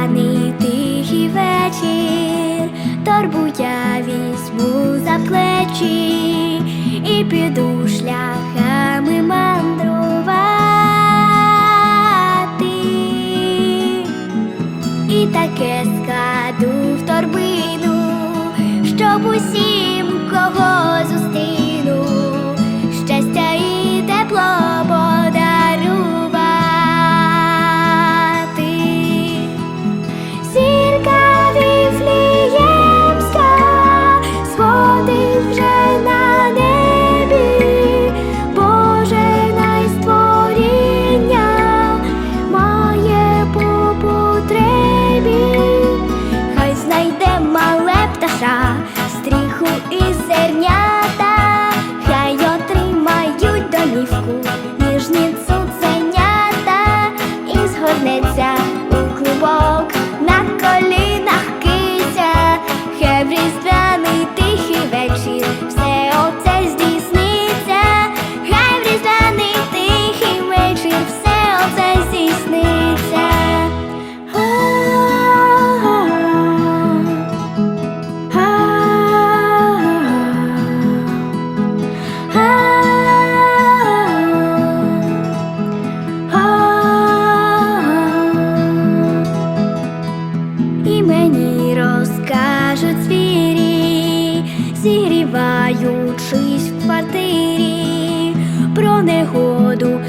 П'яний тихий вечір, торбу я візьму за плечі і піду шляхами мандрувати, і таке скаду в торбину, щоб усім кого зустріти зігріваючись в квартирі, про негоду.